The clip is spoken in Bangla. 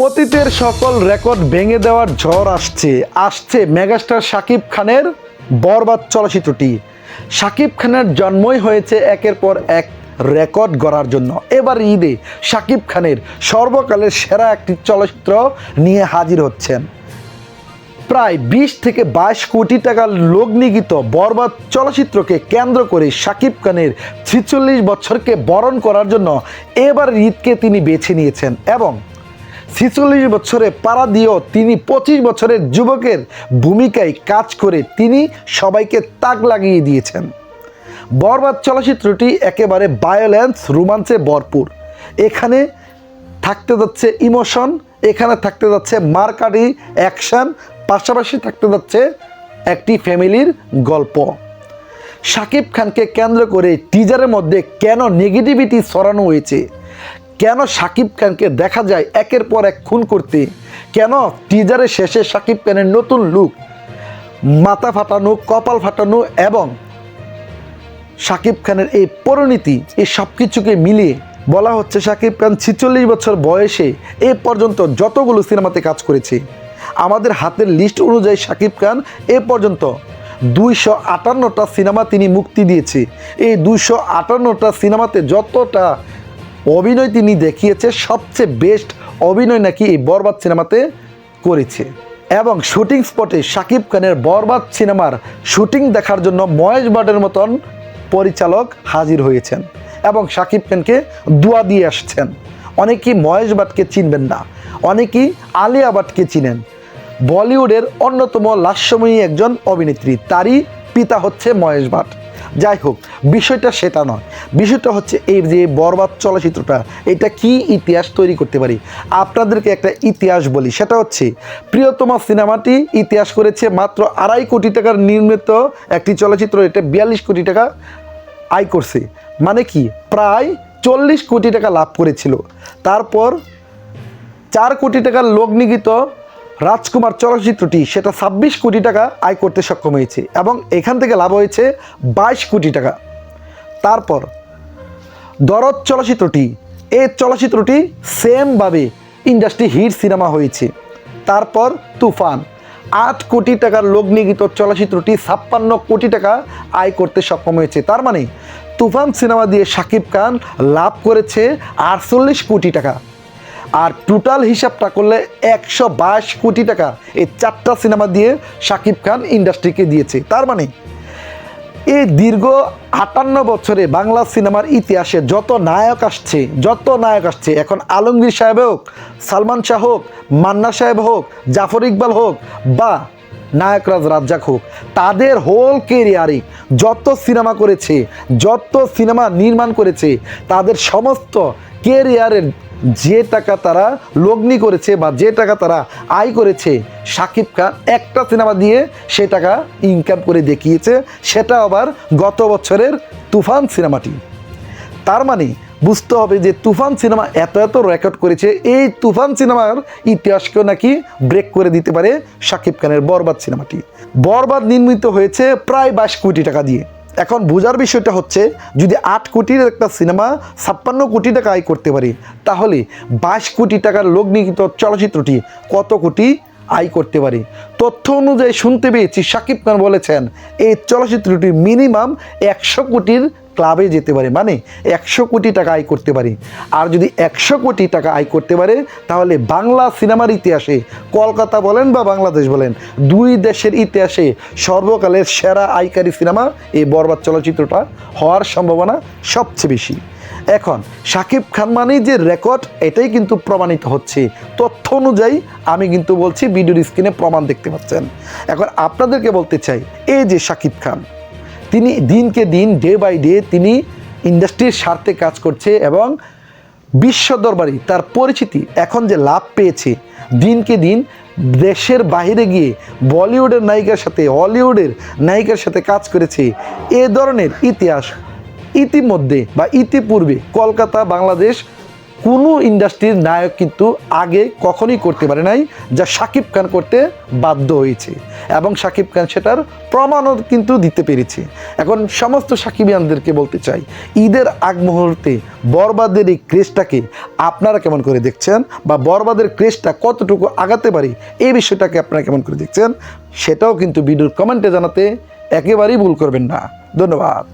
অতীতের সকল রেকর্ড ভেঙে দেওয়ার ঝড় আসছে। আসছে মেগাস্টার শাকিব খানের বরবাদ চলচ্চিত্রটি। শাকিব খানের জন্মই হয়েছে একের পর এক রেকর্ড গড়ার জন্য। এবার ঈদে শাকিব খানের সর্বকালের সেরা একটি চলচ্চিত্র নিয়ে হাজির হচ্ছেন। প্রায় বিশ থেকে বাইশ কোটি টাকার লগ্নিগীত বরবাদ চলচ্চিত্রকে কেন্দ্র করে শাকিব খানের ছিচল্লিশ বছরকে বরণ করার জন্য এবার ঈদকে তিনি বেছে নিয়েছেন এবং ছিচল্লিশ বছরে পাড়া দিয়েও তিনি পঁচিশ বছরের যুবকের ভূমিকায় কাজ করে তিনি সবাইকে তাক লাগিয়ে দিয়েছেন। বরবাদ চলচ্চিত্রটি একেবারে ভায়োলেন্স রোমাঞ্চে ভরপুর। এখানে থাকতে যাচ্ছে ইমোশন এখানে থাকতে যাচ্ছে মারকাটি অ্যাকশন পাশাপাশি থাকতে যাচ্ছে একটি ফ্যামিলির গল্প। শাকিব খানকে কেন্দ্র করে টিজারের মধ্যে কেন নেগেটিভিটি ছড়ানো হয়েছে? কেন শাকিব খানকে দেখা যায় একের পর এক খুন করতে? কেন টিজারের শেষে শাকিব খানের নতুন লুক মাথা ফাটানো, কপাল ফাটানো এবং শাকিব খানের এই পরিণতি, এই সব কিছুকে মিলিয়ে বলা হচ্ছে শাকিব খান ছিচল্লিশ বছর বয়সে এ পর্যন্ত যতগুলো সিনেমাতে কাজ করেছে। আমাদের হাতের লিস্ট অনুযায়ী শাকিব খান এ পর্যন্ত দুইশো আটান্নটা সিনেমা তিনি মুক্তি দিয়েছে। এই দুইশো আটান্নটা সিনেমাতে যতটা অভিনয় তিনি দেখিয়েছে, সবচেয়ে বেস্ট অভিনয় নাকি এই বরবাদ সিনেমাতে করেছে। এবং শুটিং স্পটে শাকিব খানের বরবাদ সিনেমার শুটিং দেখার জন্য মহেশ ভাটের মতন পরিচালক হাজির হয়েছেন এবং শাকিব খানকে দোয়া দিয়ে আসছেন। অনেকেই মহেশ ভাটকে চিনবেন না, অনেকেই আলিয়া ভাটকে চিনেন। বলিউডের অন্যতম লাস্যময়ী একজন অভিনেত্রী, তারই পিতা হচ্ছে মহেশ ভাট। যাই হোক, বিষয়টা সেটা নয়। বিষয়টা হচ্ছে এই যে বরবাদ চলচ্চিত্রটা, এটা কি ইতিহাস তৈরি করতে পারি? আপনাদেরকে একটা ইতিহাস বলি, সেটা হচ্ছে প্রিয়তমা সিনেমাটি ইতিহাস করেছে মাত্র আড়াই কোটি টাকার নির্মিত একটি চলচ্চিত্র, এটা বিয়াল্লিশ কোটি টাকা আয় করছে। মানে কি? প্রায় চল্লিশ কোটি টাকা লাভ করেছিল। তারপর চার কোটি টাকার লগ্নিগীত রাজকুমার চলচ্চিত্রটি সেটা ছাব্বিশ কোটি টাকা আয় করতে সক্ষম হয়েছে এবং এখান থেকে লাভ হয়েছে বাইশ কোটি টাকা। তারপর দরদ চলচ্চিত্রটি এই চলচ্চিত্রটি সেমভাবে ইন্ডাস্ট্রি হিট সিনেমা হয়েছে। তারপর তুফান, আট কোটি টাকার লগ্নিগীত চলচ্চিত্রটি ছাপ্পান্ন কোটি টাকা আয় করতে সক্ষম হয়েছে। তার মানে তুফান সিনেমা দিয়ে শাকিব খান লাভ করেছে আটচল্লিশ কোটি টাকা। আর টোটাল হিসাবটা করলে একশো বাইশ কোটি টাকা এই চারটা সিনেমা দিয়ে শাকিব খান ইন্ডাস্ট্রিকে দিয়েছে। তার মানে এই দীর্ঘ আটান্ন বছরে বাংলা সিনেমার ইতিহাসে যত নায়ক আসছে, যত নায়ক আসছে, এখন আলমগীর সাহেব হোক, সালমান শাহ হোক, মান্না সাহেব হোক, জাফর ইকবাল হোক বা নায়করাজ রাজ্জাক হোক, তাদের হোল কেরিয়ারে যত সিনেমা করেছে, যত সিনেমা নির্মাণ করেছে, তাদের সমস্ত কেরিয়ারের যে টাকা তারা লগ্নি করেছে বা যে টাকা তারা আয় করেছে শাকিব খান একটা সিনেমা দিয়ে সে টাকা ইনকাম করে দেখিয়েছে, সেটা আবার গত বছরের তুফান সিনেমাটি। তার মানে বুঝতে হবে যে তুফান সিনেমা এত এত রেকর্ড করেছে, এই তুফান সিনেমার ইতিহাসকেও নাকি ব্রেক করে দিতে পারে শাকিব খানের বরবাদ সিনেমাটি। বরবাদ নির্মিত হয়েছে প্রায় বাইশ কোটি টাকা দিয়ে। এখন বোঝার বিষয়টা হচ্ছে, যদি আট কোটির একটা সিনেমা ছাপ্পান্ন কোটি টাকা আয় করতে পারি, তাহলে বাইশ কোটি টাকার লগ্নিকৃত চলচ্চিত্রটি কত কোটি আয় করতে পারি? তথ্য অনুযায়ী শুনতে পেয়েছি, সাকিব খান বলেছেন, এই চলচ্চিত্রটি মিনিমাম একশো কোটির ক্লাবে যেতে পারে। মানে একশো কোটি টাকা আয় করতে পারে। আর যদি একশো কোটি টাকা আয় করতে পারে, তাহলে বাংলা সিনেমার ইতিহাসে, কলকাতা বলেন বা বাংলাদেশ বলেন, দুই দেশের ইতিহাসে সর্বকালের সেরা আয়কারী সিনেমা এই বরবাদ চলচ্চিত্রটা হওয়ার সম্ভাবনা সবচেয়ে বেশি। এখন, শাকিব খান মানেই যে রেকর্ড এটাই কিন্তু প্রমাণিত হচ্ছে। তথ্য অনুযায়ী আমি কিন্তু বলছি, ভিডিওর স্ক্রিনে প্রমাণ দেখতে পাচ্ছেন। এখন আপনাদেরকে বলতে চাই, এই যে সাকিব খান তিনি দিনকে দিন ডে বাই ডে তিনি ইন্ডাস্ট্রির স্বার্থে কাজ করছে এবং বিশ্ব দরবারে তার পরিচিতি এখন যে লাভ পেয়েছে, দিনকে দিন দেশের বাইরে গিয়ে বলিউডের নায়িকার সাথে, হলিউডের নায়িকার সাথে কাজ করেছে, এ ধরনের ইতিহাস ইতিমধ্যে বা ইতিপূর্বে কলকাতা, বাংলাদেশ কোনো ইন্ডাস্ট্রির নায়ক কিন্তু আগে কখনই করতে পারে নাই, যা সাকিব খান করতে বাধ্য হয়েছে। এবং শাকিব খান সেটার প্রমাণও কিন্তু দিতে পেরেছে। এখন সমস্ত সাকিবিয়ানদেরকে বলতে চাই, ঈদের আগ মুহূর্তে বরবাদের এই ক্রেজটাকে আপনারা কেমন করে দেখছেন বা বরবাদের ক্রেজটা কতটুকু আগাতে পারি এই বিষয়টাকে আপনারা কেমন করে দেখছেন, সেটাও কিন্তু ভিডিওর কমেন্টে জানাতে একেবারেই ভুল করবেন না। ধন্যবাদ।